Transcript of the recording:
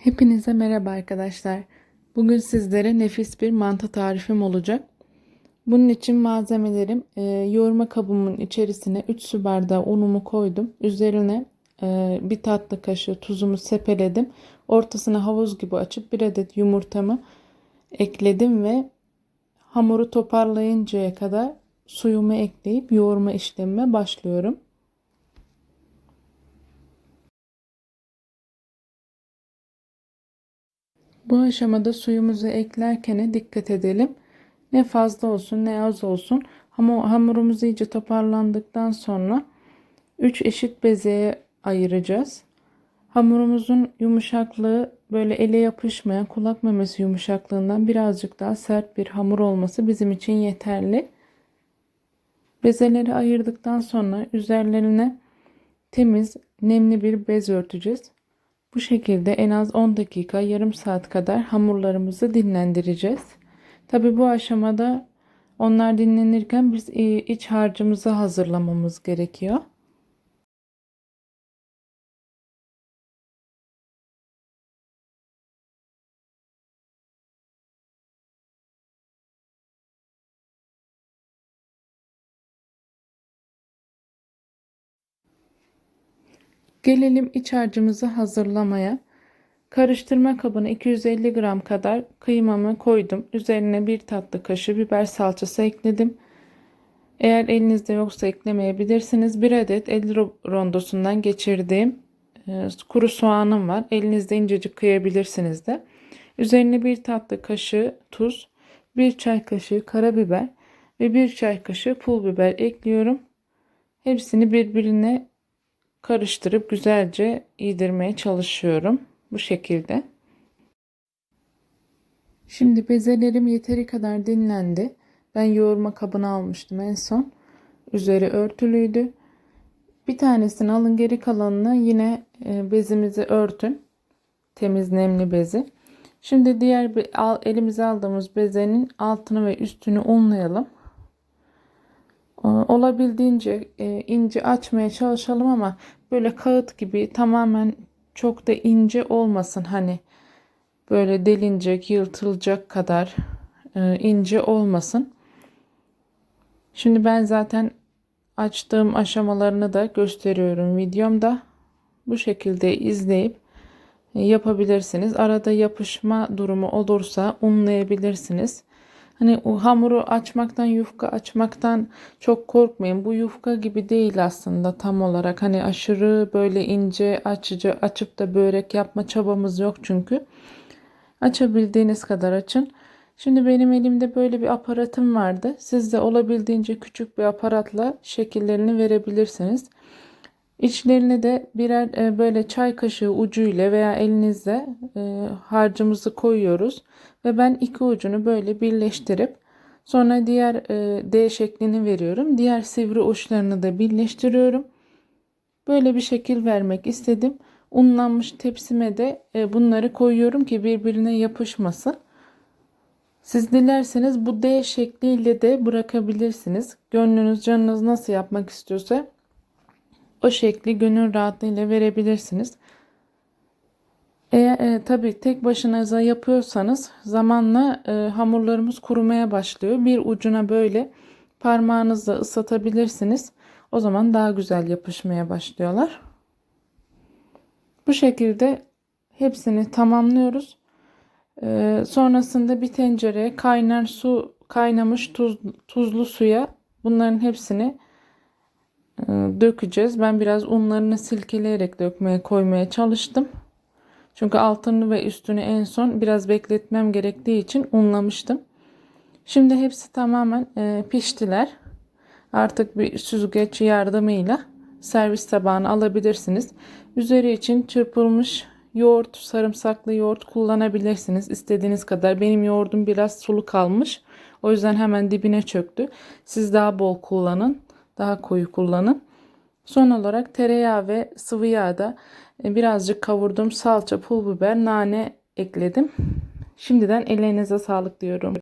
Hepinize merhaba arkadaşlar. Bugün sizlere nefis bir mantı tarifim olacak. Bunun için malzemelerim e, yoğurma kabımın içerisine 3 su bardağı unumu koydum. Üzerine e, bir tatlı kaşığı tuzumu sepeledim. Ortasına havuz gibi açıp bir adet yumurtamı ekledim ve hamuru toparlayıncaya kadar suyumu ekleyip yoğurma işlemime başlıyorum. Bu aşamada suyumuzu eklerken dikkat edelim. Ne fazla olsun ne az olsun. Ama hamurumuz iyice toparlandıktan sonra 3 eşit bezeye ayıracağız. Hamurumuzun yumuşaklığı böyle ele yapışmayan kulak memesi yumuşaklığından birazcık daha sert bir hamur olması bizim için yeterli. Bezeleri ayırdıktan sonra üzerlerine temiz nemli bir bez örteceğiz. Bu şekilde en az 10 dakika yarım saat kadar hamurlarımızı dinlendireceğiz. Tabi bu aşamada onlar dinlenirken biz iç harcımızı hazırlamamız gerekiyor. Gelelim iç harcımızı hazırlamaya. Karıştırma kabına 250 gram kadar kıymamı koydum. Üzerine bir tatlı kaşığı biber salçası ekledim. Eğer elinizde yoksa eklemeyebilirsiniz. Bir adet el rondosundan geçirdiğim e, kuru soğanım var. Elinizde incecik kıyabilirsiniz de. Üzerine bir tatlı kaşığı tuz, bir çay kaşığı karabiber ve bir çay kaşığı pul biber ekliyorum. Hepsini birbirine karıştırıp güzelce yedirmeye çalışıyorum. Bu şekilde. Şimdi bezelerim yeteri kadar dinlendi. Ben yoğurma kabını almıştım en son. Üzeri örtülüydü. Bir tanesini alın geri kalanını yine e, bezimizi örtün. Temiz nemli bezi. Şimdi diğer elimize aldığımız bezenin altını ve üstünü unlayalım. Ee, olabildiğince e, ince açmaya çalışalım ama böyle kağıt gibi tamamen çok da ince olmasın hani böyle delinecek yırtılacak kadar e, ince olmasın. Şimdi ben zaten açtığım aşamalarını da gösteriyorum videomda. Bu şekilde izleyip e, yapabilirsiniz. Arada yapışma durumu olursa unlayabilirsiniz. Hani o hamuru açmaktan, yufka açmaktan çok korkmayın. Bu yufka gibi değil aslında tam olarak. Hani aşırı böyle ince açıcı açıp da börek yapma çabamız yok çünkü. Açabildiğiniz kadar açın. Şimdi benim elimde böyle bir aparatım vardı. Siz de olabildiğince küçük bir aparatla şekillerini verebilirsiniz. İçlerine de birer e, böyle çay kaşığı ucu ile veya elinizle e, harcımızı koyuyoruz. Ve ben iki ucunu böyle birleştirip sonra diğer e, D şeklini veriyorum. Diğer sivri uçlarını da birleştiriyorum. Böyle bir şekil vermek istedim. Unlanmış tepsime de e, bunları koyuyorum ki birbirine yapışmasın. Siz dilerseniz bu D şekliyle de bırakabilirsiniz. Gönlünüz canınız nasıl yapmak istiyorsa o şekli gönül rahatlığıyla verebilirsiniz. Eğer e, tabii tek başınıza yapıyorsanız zamanla e, hamurlarımız kurumaya başlıyor. Bir ucuna böyle parmağınızla ıslatabilirsiniz. O zaman daha güzel yapışmaya başlıyorlar. Bu şekilde hepsini tamamlıyoruz. E, sonrasında bir tencereye kaynar su kaynamış tuz, tuzlu suya bunların hepsini e, dökeceğiz. Ben biraz unlarını silkeleyerek dökmeye koymaya çalıştım. Çünkü altını ve üstünü en son biraz bekletmem gerektiği için unlamıştım. Şimdi hepsi tamamen e, piştiler. Artık bir süzgeç yardımıyla servis tabağına alabilirsiniz. Üzeri için çırpılmış yoğurt, sarımsaklı yoğurt kullanabilirsiniz. istediğiniz kadar. Benim yoğurdum biraz sulu kalmış. O yüzden hemen dibine çöktü. Siz daha bol kullanın. Daha koyu kullanın. Son olarak tereyağı ve sıvı yağ da e, birazcık kavurdum salça, pul biber, nane ekledim. Şimdiden ellerinize sağlık diyorum.